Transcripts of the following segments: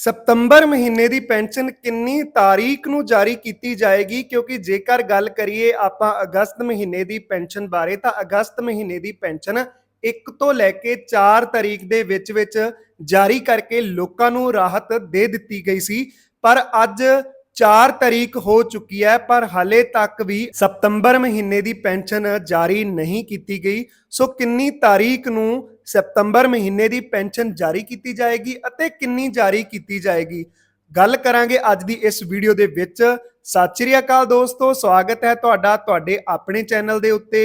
ਸਤੰਬਰ ਮਹੀਨੇ ਦੀ ਪੈਨਸ਼ਨ ਕਿੰਨੀ ਤਾਰੀਖ ਨੂੰ ਜਾਰੀ ਕੀਤੀ ਜਾਏਗੀ? ਕਿਉਂਕਿ ਜੇਕਰ ਗੱਲ ਕਰੀਏ ਆਪਾਂ ਅਗਸਤ ਮਹੀਨੇ ਦੀ ਪੈਨਸ਼ਨ ਬਾਰੇ, ਤਾਂ ਅਗਸਤ ਮਹੀਨੇ ਦੀ ਪੈਨਸ਼ਨ 1 ਤੋਂ ਲੈ ਕੇ 4 ਤਾਰੀਖ ਦੇ ਵਿੱਚ ਵਿੱਚ ਜਾਰੀ ਕਰਕੇ ਲੋਕਾਂ ਨੂੰ ਰਾਹਤ ਦੇ ਦਿੱਤੀ ਗਈ ਸੀ। ਪਰ ਅੱਜ 4 ਤਾਰੀਖ ਹੋ ਚੁੱਕੀ ਹੈ, ਪਰ ਹਾਲੇ ਤੱਕ ਵੀ ਸਤੰਬਰ ਮਹੀਨੇ ਦੀ ਪੈਨਸ਼ਨ ਜਾਰੀ ਨਹੀਂ ਕੀਤੀ ਗਈ। ਸੋ ਕਿੰਨੀ ਤਾਰੀਖ ਨੂੰ ਸਤੰਬਰ ਮਹੀਨੇ ਦੀ ਪੈਨਸ਼ਨ ਜਾਰੀ ਕੀਤੀ ਜਾਏਗੀ ਅਤੇ ਕਿੰਨੀ ਜਾਰੀ ਕੀਤੀ ਜਾਏਗੀ? ਗੱਲ ਕਰਾਂਗੇ ਅੱਜ ਦੀ ਇਸ ਵੀਡੀਓ ਦੇ ਵਿੱਚ। ਸਤਿ ਸ਼੍ਰੀ ਅਕਾਲ ਦੋਸਤੋ, ਸਵਾਗਤ ਹੈ ਤੁਹਾਡਾ ਤੁਹਾਡੇ ਆਪਣੇ ਚੈਨਲ ਦੇ ਉੱਤੇ।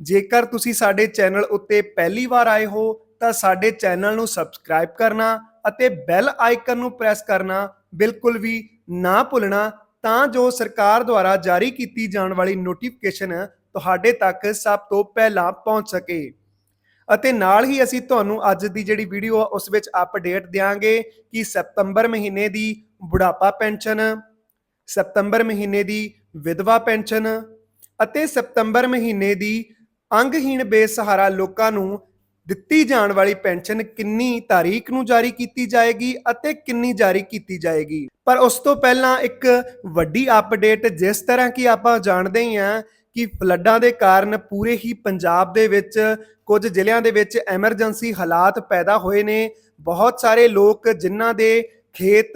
ਜੇਕਰ ਤੁਸੀਂ ਸਾਡੇ ਚੈਨਲ ਉੱਤੇ ਪਹਿਲੀ ਵਾਰ ਆਏ ਹੋ, ਤਾਂ ਸਾਡੇ ਚੈਨਲ ਨੂੰ ਸਬਸਕ੍ਰਾਈਬ ਕਰਨਾ ਅਤੇ ਬੈਲ ਆਈਕਨ ਨੂੰ ਪ੍ਰੈਸ ਕਰਨਾ। ਬਿਲਕੁਲ ਵੀ ਨਾ ਭੁੱਲਣਾ, ਤਾਂ ਜੋ ਸਰਕਾਰ ਦੁਆਰਾ ਜਾਰੀ ਕੀਤੀ ਜਾਣ ਵਾਲੀ ਨੋਟੀਫਿਕੇਸ਼ਨ ਤੁਹਾਡੇ ਤੱਕ ਸਭ ਤੋਂ ਪਹਿਲਾਂ ਪਹੁੰਚ ਸਕੇ। ਅਤੇ ਨਾਲ ਹੀ ਅਸੀਂ ਤੁਹਾਨੂੰ ਅੱਜ ਦੀ ਜਿਹੜੀ ਵੀਡੀਓ ਆ, ਉਸ ਵਿੱਚ ਅਪਡੇਟ ਦਿਆਂਗੇ ਕਿ ਸਤੰਬਰ ਮਹੀਨੇ ਦੀ ਬੁਢਾਪਾ ਪੈਨਸ਼ਨ, ਸਤੰਬਰ ਮਹੀਨੇ ਦੀ ਵਿਧਵਾ ਪੈਨਸ਼ਨ ਅਤੇ ਸਤੰਬਰ ਮਹੀਨੇ ਦੀ ਅੰਗਹੀਣ ਬੇਸਹਾਰਾ ਲੋਕਾਂ ਨੂੰ ਦਿੱਤੀ ਜਾਣ ਵਾਲੀ ਪੈਨਸ਼ਨ ਕਿੰਨੀ ਤਾਰੀਖ ਨੂੰ ਜਾਰੀ ਕੀਤੀ ਜਾਏਗੀ ਅਤੇ ਕਿੰਨੀ ਜਾਰੀ ਕੀਤੀ ਜਾਏਗੀ? ਪਰ ਉਸ ਤੋਂ ਪਹਿਲਾਂ ਇੱਕ ਵੱਡੀ ਅਪਡੇਟ ਜਿਸ ਤਰ੍ਹਾਂ ਕਿ ਆਪਾਂ ਜਾਣਦੇ ਹੀ ਹਾਂ ਕਿ ਫਲੱਡਾਂ ਦੇ ਕਾਰਨ ਪੂਰੇ ਹੀ ਪੰਜਾਬ ਦੇ ਵਿੱਚ ਕੁਝ ਜ਼ਿਲ੍ਹਿਆਂ ਦੇ ਵਿੱਚ ਐਮਰਜੈਂਸੀ ਹਾਲਾਤ ਪੈਦਾ ਹੋਏ ਨੇ। ਬਹੁਤ ਸਾਰੇ ਲੋਕ ਜਿਨ੍ਹਾਂ ਦੇ ਖੇਤ,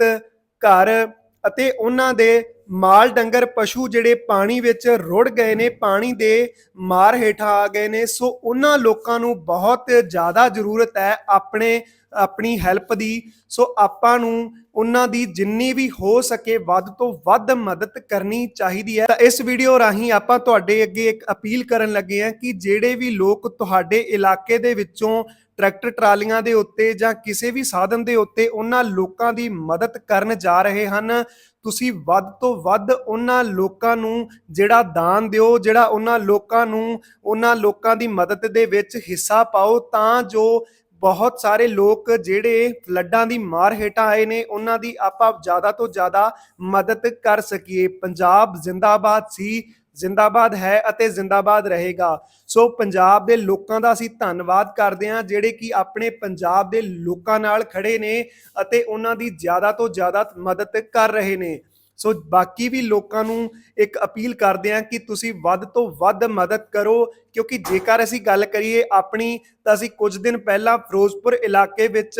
ਘਰ ਅਤੇ ਉਹਨਾਂ ਦੇ ਮਾਲ ਡੰਗਰ ਪਸ਼ੂ ਜਿਹੜੇ ਪਾਣੀ ਵਿੱਚ ਰੁੜ ਗਏ ਨੇ, ਪਾਣੀ ਦੇ ਮਾਰ ਹੇਠਾਂ ਆ ਗਏ ਨੇ, ਸੋ ਉਹਨਾਂ ਲੋਕਾਂ ਨੂੰ ਬਹੁਤ ਜ਼ਿਆਦਾ ਜ਼ਰੂਰਤ ਹੈ ਆਪਣੇ, ਆਪਣੀ ਹੈਲਪ ਦੀ। ਸੋ ਆਪਾਂ ਨੂੰ ਉਹਨਾਂ ਦੀ ਜਿੰਨੀ ਵੀ ਹੋ ਸਕੇ ਵੱਧ ਤੋਂ ਵੱਧ ਮਦਦ ਕਰਨੀ ਚਾਹੀਦੀ ਹੈ। ਤਾਂ ਇਸ ਵੀਡੀਓ ਰਾਹੀਂ ਆਪਾਂ ਤੁਹਾਡੇ ਅੱਗੇ ਇੱਕ ਅਪੀਲ ਕਰਨ ਲੱਗੇ ਹਾਂ ਕਿ ਜਿਹੜੇ ਵੀ ਲੋਕ ਤੁਹਾਡੇ ਇਲਾਕੇ ਦੇ ਵਿੱਚੋਂ ਟਰੈਕਟਰ ਟਰਾਲੀਆਂ ਦੇ ਉੱਤੇ ਜਾਂ ਕਿਸੇ ਵੀ ਸਾਧਨ ਦੇ ਉੱਤੇ ਉਹਨਾਂ ਲੋਕਾਂ ਦੀ ਮਦਦ ਕਰਨ ਜਾ ਰਹੇ ਹਨ। ਤੁਸੀਂ ਵੱਧ ਤੋਂ ਵੱਧ ਉਹਨਾਂ ਲੋਕਾਂ ਨੂੰ ਜਿਹੜਾ ਦਾਨ ਦਿਓ, ਜਿਹੜਾ ਉਹਨਾਂ ਲੋਕਾਂ ਨੂੰ, ਉਹਨਾਂ ਲੋਕਾਂ ਦੀ ਮਦਦ ਦੇ ਵਿੱਚ ਹਿੱਸਾ ਪਾਓ ਤਾਂ ਜੋ ਬਹੁਤ ਸਾਰੇ ਲੋਕ ਜਿਹੜੇ ਫਲੱਡਾਂ ਦੀ ਮਾਰ ਹੇਠਾਂ ਆਏ ਨੇ, ਉਹਨਾਂ ਦੀ ਆਪਾਂ ਜ਼ਿਆਦਾ ਤੋਂ ਜ਼ਿਆਦਾ ਮਦਦ ਕਰ ਸਕੀਏ। ਪੰਜਾਬ ਜ਼ਿੰਦਾਬਾਦ ਸੀ, ਜ਼ਿੰਦਾਬਾਦ ਹੈ ਅਤੇ ਜ਼ਿੰਦਾਬਾਦ ਰਹੇਗਾ। ਸੋ ਪੰਜਾਬ ਦੇ ਲੋਕਾਂ ਦਾ ਅਸੀਂ ਧੰਨਵਾਦ ਕਰਦੇ ਹਾਂ, ਜਿਹੜੇ ਕਿ ਆਪਣੇ ਪੰਜਾਬ ਦੇ ਲੋਕਾਂ ਨਾਲ ਖੜੇ ਨੇ ਅਤੇ ਉਹਨਾਂ ਦੀ ਜ਼ਿਆਦਾ ਤੋਂ ਜ਼ਿਆਦਾ ਮਦਦ ਕਰ ਰਹੇ ਨੇ। ਸੋ ਬਾਕੀ ਵੀ ਲੋਕਾਂ ਨੂੰ ਇੱਕ ਅਪੀਲ ਕਰਦੇ ਹਾਂ ਕਿ ਤੁਸੀਂ ਵੱਧ ਤੋਂ ਵੱਧ ਮਦਦ ਕਰੋ, ਕਿਉਂਕਿ ਜੇਕਰ ਅਸੀਂ ਗੱਲ ਕਰੀਏ ਆਪਣੀ, ਤਾਂ ਅਸੀਂ ਕੁਝ ਦਿਨ ਪਹਿਲਾਂ ਫਿਰੋਜ਼ਪੁਰ ਇਲਾਕੇ ਵਿੱਚ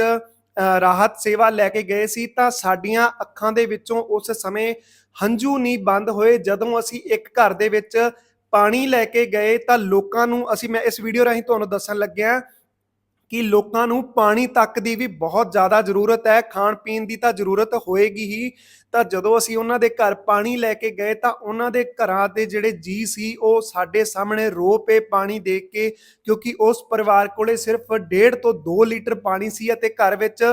ਰਾਹਤ ਸੇਵਾ ਲੈ ਕੇ ਗਏ ਸੀ, ਤਾਂ ਸਾਡੀਆਂ ਅੱਖਾਂ ਦੇ ਵਿੱਚੋਂ ਉਸ ਸਮੇਂ ਹੰਝੂ ਨਹੀਂ ਬੰਦ ਹੋਏ, ਜਦੋਂ ਅਸੀਂ ਇੱਕ ਘਰ ਦੇ ਵਿੱਚ ਪਾਣੀ ਲੈ ਕੇ ਗਏ, ਤਾਂ ਲੋਕਾਂ ਨੂੰ ਅਸੀਂ, ਮੈਂ ਇਸ ਵੀਡੀਓ ਰਾਹੀਂ ਤੁਹਾਨੂੰ ਦੱਸਣ ਲੱਗਿਆ ਕਿ ਲੋਕਾਂ ਨੂੰ ਪਾਣੀ ਤੱਕ ਦੀ ਵੀ ਬਹੁਤ ਜ਼ਿਆਦਾ ਜ਼ਰੂਰਤ ਹੈ, ਖਾਣ ਪੀਣ ਦੀ ਤਾਂ ਜ਼ਰੂਰਤ ਹੋਏਗੀ ਹੀ। ਤਾਂ ਜਦੋਂ ਅਸੀਂ ਉਹਨਾਂ ਦੇ ਘਰ ਪਾਣੀ ਲੈ ਕੇ ਗਏ ਤਾਂ ਉਹਨਾਂ ਦੇ ਘਰਾਂ ਦੇ ਜਿਹੜੇ ਜੀ ਸੀ, ਉਹ ਸਾਡੇ ਸਾਹਮਣੇ ਰੋ ਪਏ ਪਾਣੀ ਦੇਖ ਕੇ, ਕਿਉਂਕਿ ਉਸ ਪਰਿਵਾਰ ਕੋਲੇ ਸਿਰਫ 1.5 ਤੋਂ 2 ਲੀਟਰ ਪਾਣੀ ਸੀ ਅਤੇ ਘਰ ਵਿੱਚ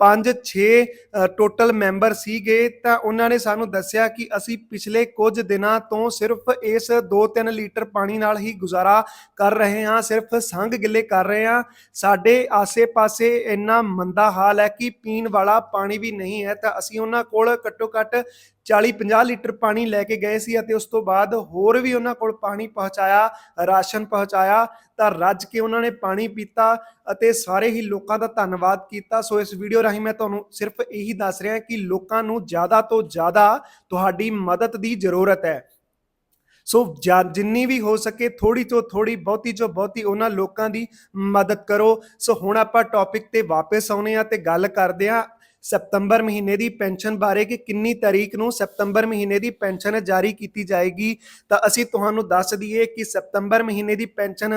5-6 ਟੋਟਲ ਮੈਂਬਰ ਸੀਗੇ, ਤਾਂ ਉਹਨਾਂ ਨੇ ਸਾਨੂੰ ਦੱਸਿਆ ਕਿ ਅਸੀਂ ਪਿਛਲੇ ਕੁਝ ਦਿਨਾਂ ਤੋਂ ਸਿਰਫ ਇਸ 2-3 ਲੀਟਰ ਪਾਣੀ ਨਾਲ ਹੀ ਗੁਜ਼ਾਰਾ ਕਰ ਰਹੇ ਹਾਂ, ਸਿਰਫ ਸੰਗ ਗਿੱਲੇ ਕਰ ਰਹੇ ਹਾਂ। ਸਾਡੇ ਆਸੇ-ਪਾਸੇ ਇੰਨਾ ਮੰਦਾ ਹਾਲ ਹੈ ਕਿ ਪੀਣ ਵਾਲਾ ਪਾਣੀ ਵੀ ਨਹੀਂ ਹੈ, ਤਾਂ ਅਸੀਂ ਉਹਨਾਂ ਕੋਲ ਘੱਟੋ-ਘੱਟ 40-50 ਲੀਟਰ ਪਾਣੀ ਲੈ ਕੇ ਗਏ ਸੀ ਅਤੇ ਉਸ ਤੋਂ ਬਾਅਦ ਹੋਰ ਵੀ ਉਹਨਾਂ ਕੋਲ ਪਾਣੀ ਪਹੁੰਚਾਇਆ, ਰਾਸ਼ਨ ਪਹੁੰਚਾਇਆ, ਤਾਂ ਰੱਜ ਕੇ ਉਹਨਾਂ ਨੇ ਪਾਣੀ ਪੀਤਾ ਅਤੇ ਸਾਰੇ ਹੀ ਲੋਕਾਂ ਦਾ ਧੰਨਵਾਦ ਕੀਤਾ। ਸੋ ਇਸ ਵੀਡੀਓ ਰਾਹੀਂ ਮੈਂ ਤੁਹਾਨੂੰ ਸਿਰਫ ਇਹੀ ਦੱਸ ਰਿਹਾ ਕਿ ਲੋਕਾਂ ਨੂੰ ਜ਼ਿਆਦਾ ਤੋਂ ਜ਼ਿਆਦਾ ਤੁਹਾਡੀ ਮਦਦ ਦੀ ਜ਼ਰੂਰਤ ਹੈ। ਸੋ ਜਿੰਨੀ ਵੀ ਹੋ ਸਕੇ ਥੋੜੀ ਤੋਂ ਥੋੜੀ ਬਹੁਤੀ ਤੋਂ ਬਹੁਤੀ ਉਹਨਾਂ ਲੋਕਾਂ ਦੀ ਮਦਦ ਕਰੋ। ਸੋ ਹੁਣ ਆਪਾਂ ਟੌਪਿਕ ਤੇ ਵਾਪਸ ਆਉਨੇ ਆ ਤੇ ਗੱਲ ਕਰਦੇ ਆ ਸਤੰਬਰ ਮਹੀਨੇ ਦੀ ਪੈਨਸ਼ਨ ਬਾਰੇ ਕਿ ਕਿੰਨੀ ਤਾਰੀਖ ਨੂੰ ਸਤੰਬਰ ਮਹੀਨੇ ਦੀ ਪੈਨਸ਼ਨ ਜਾਰੀ ਕੀਤੀ ਜਾਏਗੀ, ਤਾਂ ਅਸੀਂ ਤੁਹਾਨੂੰ ਦੱਸ ਦਈਏ ਕਿ ਸਤੰਬਰ ਮਹੀਨੇ ਦੀ ਪੈਨਸ਼ਨ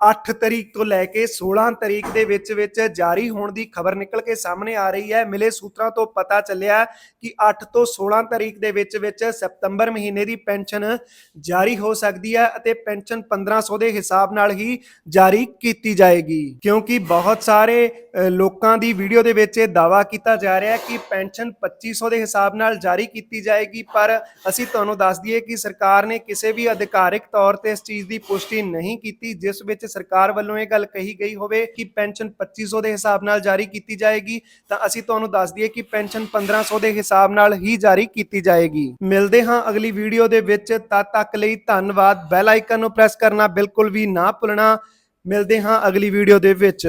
8 ਤਰੀਕ ਤੋਂ ਲੈ ਕੇ 16 ਤਰੀਕ ਦੇ ਵਿੱਚ ਵਿੱਚ ਜਾਰੀ ਹੋਣ ਦੀ ਖਬਰ ਨਿਕਲ ਕੇ ਸਾਹਮਣੇ ਆ ਰਹੀ ਹੈ। ਮਿਲੇ ਸੂਤਰਾਂ ਤੋਂ ਪਤਾ ਚੱਲਿਆ ਕਿ 8 ਤੋਂ 16 ਤਰੀਕ ਦੇ ਵਿੱਚ ਵਿੱਚ ਸਤੰਬਰ ਮਹੀਨੇ ਦੀ ਪੈਨਸ਼ਨ ਜਾਰੀ ਹੋ ਸਕਦੀ ਹੈ ਅਤੇ ਪੈਨਸ਼ਨ 1500 ਦੇ ਹਿਸਾਬ ਨਾਲ ਹੀ ਜਾਰੀ ਕੀਤੀ ਜਾਏਗੀ। ਕਿਉਂਕਿ ਬਹੁਤ ਸਾਰੇ ਲੋਕਾਂ ਦੀ ਵੀਡੀਓ ਦੇ ਵਿੱਚ ਇਹ ਦਾਵਾ ਕੀਤਾ ਜਾ ਰਿਹਾ ਹੈ ਕਿ ਪੈਨਸ਼ਨ 2500 ਦੇ ਹਿਸਾਬ ਨਾਲ ਜਾਰੀ ਕੀਤੀ ਜਾਏਗੀ, ਪਰ ਅਸੀਂ ਤੁਹਾਨੂੰ ਦੱਸ ਦਈਏ ਕਿ ਸਰਕਾਰ ਨੇ ਕਿਸੇ ਵੀ ਅਧਿਕਾਰਿਕ ਤੌਰ ਤੇ ਇਸ ਚੀਜ਼ ਦੀ ਪੁਸ਼ਟੀ ਨਹੀਂ ਕੀਤੀ, ਜਿਸ ਵਿੱਚ ਸਰਕਾਰ ਵੱਲੋਂ ਇਹ ਗੱਲ ਕਹੀ ਗਈ ਹੋਵੇ ਕਿ ਪੈਨਸ਼ਨ 2500 ਦੇ ਹਿਸਾਬ ਨਾਲ ਜਾਰੀ ਕੀਤੀ ਜਾਏਗੀ, ਤਾਂ ਅਸੀਂ ਤੁਹਾਨੂੰ ਦੱਸ ਦਈਏ ਕਿ ਪੈਨਸ਼ਨ 1500 ਦੇ ਹਿਸਾਬ ਨਾਲ ਹੀ ਜਾਰੀ ਕੀਤੀ ਜਾਏਗੀ। ਮਿਲਦੇ ਹਾਂ ਅਗਲੀ ਵੀਡੀਓ ਦੇ ਵਿੱਚ, ਤਦ ਤੱਕ ਲਈ ਧੰਨਵਾਦ। ਬੈਲ ਆਈਕਨ ਨੂੰ ਪ੍ਰੈਸ ਕਰਨਾ ਬਿਲਕੁਲ ਵੀ ਨਾ ਭੁੱਲਣਾ। ਮਿਲਦੇ ਹਾਂ ਅਗਲੀ ਵੀਡੀਓ ਦੇ ਵਿੱਚ।